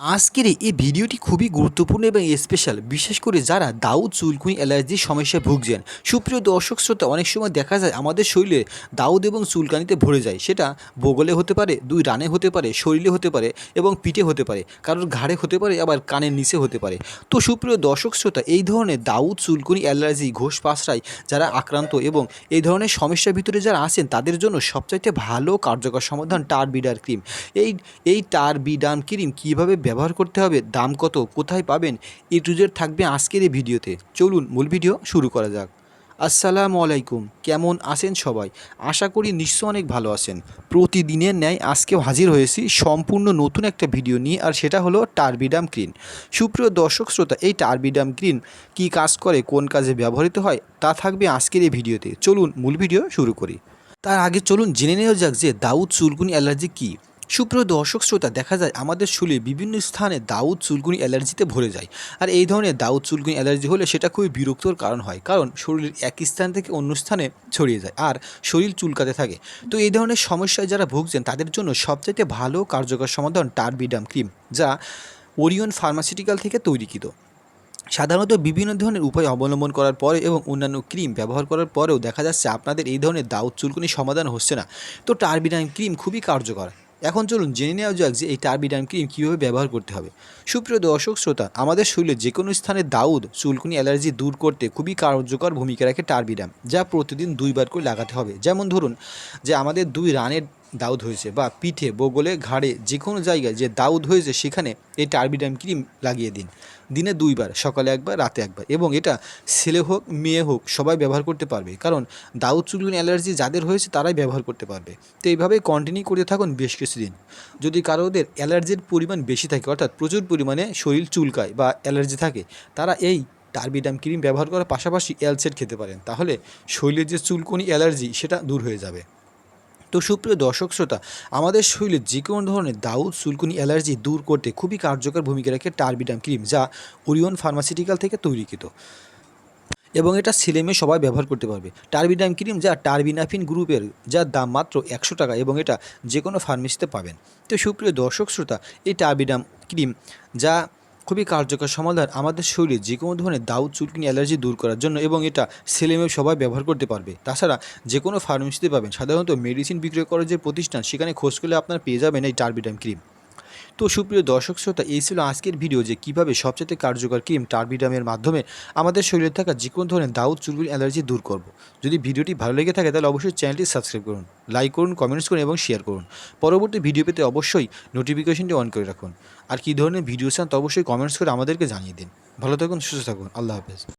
আজকের এই ভিডিওটি খুবই গুরুত্বপূর্ণ এবং স্পেশাল বিশেষ করে যারা দাউদ চুলকুনি অ্যালার্জির সমস্যায় ভুগছেন। সুপ্রিয় দর্শক শ্রোতা, অনেক সময় দেখা যায় আমাদের শরীরে দাউদ এবং চুলকানিতে ভরে যায়। সেটা বগলে হতে পারে, দুই রানে হতে পারে, শরীরে হতে পারে এবং পিঠে হতে পারে, কারোর ঘাড়ে হতে পারে, আবার কানের নিচে হতে পারে। তো সুপ্রিয় দর্শক শ্রোতা, এই ধরনের দাউদ চুলকুনি অ্যালার্জি ঘোষ পাশরায় যারা আক্রান্ত এবং এই ধরনের সমস্যার ভিতরে যারা আছেন, তাদের জন্য সবচাইতে ভালো কার্যকর সমাধান টার বিডার ক্রিম। এই এই টার বিডান ক্রিম কীভাবে ব্যবহার করতে হবে, দাম কত, কোথায় পাবেন, এ টু জেড থাকবে আজকের এই ভিডিওতে। চলুন মূল ভিডিও শুরু করা যাক। আসসালামু আলাইকুম, কেমন আছেন সবাই? আশা করি নিশ্চয় অনেক ভালো আছেন। প্রতিদিনের ন্যায় আজকেও হাজির হয়েছি সম্পূর্ণ নতুন একটা ভিডিও নিয়ে, আর সেটা হলো টার্বিডাম ক্রিন সুপ্রিয় দর্শক শ্রোতা, এই টার্বিডাম ক্রিন কী কাজ করে, কোন কাজে ব্যবহৃত হয়, তা থাকবে আজকের এই ভিডিওতে। চলুন মূল ভিডিও শুরু করি। তার আগে চলুন জেনে নেওয়া যাক যে দাউদ চুলকুনি অ্যালার্জি কী। সুপ্রিয় দর্শক শ্রোতা, দেখা যায় আমাদের শরীরে বিভিন্ন স্থানে দাউদ চুলকুনি অ্যালার্জিতে ভরে যায়। আর এই ধরনের দাউদ চুলকুনি অ্যালার্জি হলে সেটা খুবই বিরক্তর কারণ হয়, কারণ শরীরের এক স্থান থেকে অন্য স্থানে ছড়িয়ে যায় আর শরীর চুলকাতে থাকে। তো এই ধরনের সমস্যায় যারা ভুগছেন, তাদের জন্য সবচাইতে ভালো কার্যকর সমাধান টারবিডাম ক্রিম, যা ওরিয়ন ফার্মাসিউটিক্যাল থেকে তৈরিকৃত সাধারণত বিভিন্ন ধরনের উপায় অবলম্বন করার পরে এবং অন্যান্য ক্রিম ব্যবহার করার পরেও দেখা যাচ্ছে আপনাদের এই ধরনের দাউদ চুলকুনি সমাধান হচ্ছে না। তো টার্বিডাম ক্রিম খুবই কার্যকর। এখন চলুন জেনে নেওয়া যাক যে এই টার্বিডাম ক্রিম কীভাবে ব্যবহার করতে হবে। সুপ্রিয় দর্শক, শ্রোতা, আমাদের শরীরে যে কোনো স্থানে দাউদ, চুলকুনি অ্যালার্জি দূর করতে খুবই কার্যকর ভূমিকা রাখে টার্বিডাম যা প্রতিদিন দুইবার করে লাগাতে হবে। যেমন ধরুন যে আমাদের দুই রানের দাউদ হয়েছে বা পিঠে, বগলে, ঘাড়ে যে কোনো জায়গায় যে দাউদ হয়েছে সেখানে এই টার্বিডাম ক্রিম লাগিয়ে দিন। দিনে দুইবার, সকালে একবার, রাতে একবার এবং এটা ছেলে হোক, মেয়ে হোক, সবাই ব্যবহার করতে পারবে। কারণ দাউদ চুলকুন অ্যালার্জি যাদের হয়েছে তারাই ব্যবহার করতে পারবে। তো এইভাবেই কন্টিনিউ করতে থাকুন বেশ কিছুদিন। যদি কারোদের অ্যালার্জির পরিমাণ বেশি থাকে, অর্থাৎ প্রচুর পরিমাণে শরীর চুলকায় বা অ্যালার্জি থাকে, তারা এই টার্বিডাম ক্রিম ব্যবহার করার পাশাপাশি অ্যালসেট খেতে পারেন। তাহলে শরীরের যে চুলকুনি অ্যালার্জি সেটা দূর হয়ে যাবে। তো সুপ্রিয় দর্শক শ্রোতা, আমাদের শরীরে যে কোনো ধরনের দাউদ চুলকুনি অ্যালার্জি দূর করতে খুবই কার্যকর ভূমিকা রাখে টার্বিডাম ক্রিম, যা ওরিয়ন ফার্মাসিউটিক্যাল থেকে তৈরিকৃত এবং এটা ছেলে মেয়ে সবাই ব্যবহার করতে পারবে। টার্বিডাম ক্রিম, যা টার্বিনাফিন গ্রুপের, যার দাম মাত্র একশো টাকা এবং এটা যে কোনো ফার্মেসিতে পাবেন। তো সুপ্রিয় দর্শক শ্রোতা, এই টার্বিডাম ক্রিম, যা খুবই কার্যকর সমাধান আমাদের শরীরে যে কোনো ধরনের দাউদ, চুলকিনি, অ্যালার্জি দূর করার জন্য এবং এটা সেলেমেও সবাই ব্যবহার করতে পারবে। তাছাড়া যে কোনো ফার্মেসিতে পাবেন। সাধারণত মেডিসিন বিক্রয় করার যে প্রতিষ্ঠান, সেখানে খোঁজ করলে আপনারা পেয়ে যাবেন এই টার্বিডাম ক্রিম তো সুপ্রিয় দর্শক শ্রোতা, এই ছিল আজকের ভিডিও যে কীভাবে সবচেয়ে কার্যকর ক্রিম টার্বিডামের মাধ্যমে আমাদের শরীরে থাকা যে কোনো ধরনের দাউদ চুলকুনি অ্যালার্জি দূর করব। যদি ভিডিওটি ভালো লেগে থাকে তাহলে অবশ্যই চ্যানেলটি সাবস্ক্রাইব করুন, লাইক করুন, কমেন্টস করুন এবং শেয়ার করুন। পরবর্তী ভিডিও পেতে অবশ্যই নোটিফিকেশনটি অন করে রাখুন। আর কী ধরনের ভিডিও চান তো অবশ্যই কমেন্টস করে আমাদেরকে জানিয়ে দিন। ভালো থাকুন, সুস্থ থাকুন, আল্লাহ হাফেজ।